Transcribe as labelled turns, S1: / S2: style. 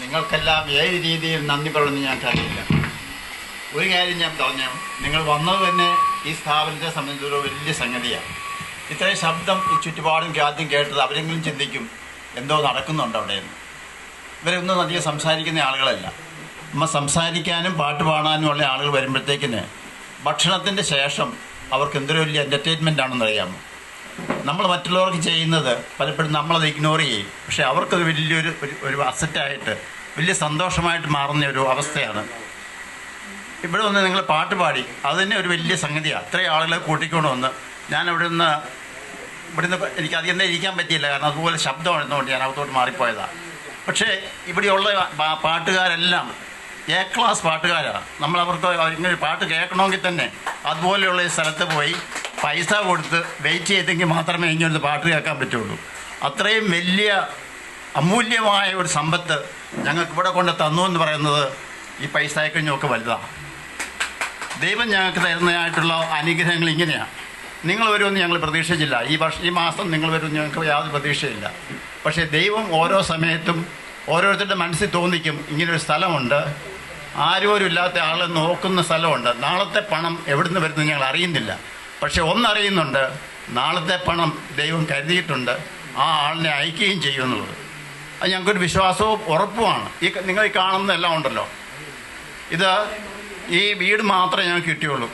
S1: നിങ്ങൾക്കെല്ലാം ഏത് രീതിയിൽ നന്ദി പറഞ്ഞു ഞാൻ കഴിയില്ല ഒരു കാര്യം ഞാൻ പറഞ്ഞു. നിങ്ങൾ വന്നത് തന്നെ ഈ സ്ഥാപനത്തെ സംബന്ധിച്ചൊരു വലിയ സംഗതിയാണ്. ഇത്രയും ശബ്ദം ഈ ചുറ്റുപാടും ആദ്യം കേട്ടത് അവരെങ്കിലും ചിന്തിക്കും എന്തോ നടക്കുന്നുണ്ട് അവിടെ നിന്ന് ഇവരൊന്നും അധികം സംസാരിക്കുന്ന ആളുകളല്ല. നമ്മൾ സംസാരിക്കാനും പാട്ട് പാടാനും ഉള്ള ആളുകൾ വരുമ്പോഴത്തേക്കിന് ഭക്ഷണത്തിന്റെ ശേഷം അവർക്ക് എന്തൊരു വലിയ എന്റർടൈൻമെന്റ് ആണെന്ന് അറിയാമോ നമ്മൾ മറ്റുള്ളവർക്ക് ചെയ്യുന്നത് പലപ്പോഴും നമ്മളത് ഇഗ്നോർ ചെയ്യും. പക്ഷേ അവർക്കത് വലിയൊരു ഒരു അസറ്റായിട്ട് വലിയ സന്തോഷമായിട്ട് മാറുന്ന ഒരു അവസ്ഥയാണ്. ഇവിടെ വന്ന് നിങ്ങൾ പാട്ട് പാടി അത് തന്നെ ഒരു വലിയ സംഗതിയാണ് അത്രയും ആളുകളെ കൂട്ടിക്കൊണ്ട് വന്ന് ഞാൻ ഇവിടെ നിന്ന് ഇവിടുന്ന് എനിക്ക് അധികം തന്നെ ഇരിക്കാൻ പറ്റിയില്ല കാരണം അതുപോലെ ശബ്ദം എഴുതുകൊണ്ട് ഞാൻ അകത്തോട്ട് മാറിപ്പോയതാണ് പക്ഷേ ഇവിടെയുള്ള പാട്ടുകാരെല്ലാം എ ക്ലാസ് പാട്ടുകാരാണ് നമ്മൾ അവർക്ക് ഇങ്ങനെ പാട്ട് കേൾക്കണമെങ്കിൽ തന്നെ അതുപോലെയുള്ള സ്ഥലത്ത് പോയി പൈസ കൊടുത്ത് വെയിറ്റ് ചെയ്തെങ്കിൽ മാത്രമേ ഇങ്ങനൊരു പാട്ട് കേൾക്കാൻ പറ്റുള്ളൂ. അത്രയും വലിയ അമൂല്യമായ ഒരു സമ്പത്ത് ഞങ്ങൾക്ക് ഇവിടെ കൊണ്ട് തന്നു എന്ന് പറയുന്നത് ഈ പൈസയൊക്കെ വലുതാണ് ദൈവം ഞങ്ങൾക്ക് തരുന്നതായിട്ടുള്ള അനുഗ്രഹങ്ങൾ ഇങ്ങനെയാണ് നിങ്ങൾ വരുമെന്ന് ഞങ്ങൾ പ്രതീക്ഷിച്ചില്ല. ഈ വർഷം ഈ മാസം നിങ്ങൾ വരുമെന്ന് ഞങ്ങൾക്ക് യാതൊരു പ്രതീക്ഷയില്ല. പക്ഷേ ദൈവം ഓരോ സമയത്തും ഓരോരുത്തരുടെ മനസ്സിൽ തോന്നിക്കും ഇങ്ങനൊരു സ്ഥലമുണ്ട്. ആരും ഇല്ലാത്ത ആളെ നോക്കുന്ന സ്ഥലമുണ്ട്. നാളത്തെ പണം എവിടുന്ന് വരുന്നത് ഞങ്ങൾ അറിയുന്നില്ല. പക്ഷേ ഒന്നറിയുന്നുണ്ട് നാളത്തെ പണം ദൈവം കരുതിയിട്ടുണ്ട് ആ ആളിനെ അയക്കുകയും ചെയ്യുമെന്നുള്ളത് അത് ഞങ്ങൾക്കൊരു വിശ്വാസവും ഉറപ്പുമാണ്. ഈ നിങ്ങൾ ഈ കാണുന്നതെല്ലാം ഉണ്ടല്ലോ. ഇത് ഈ വീട് മാത്രമേ ഞങ്ങൾക്ക് കിട്ടിയുള്ളൂ.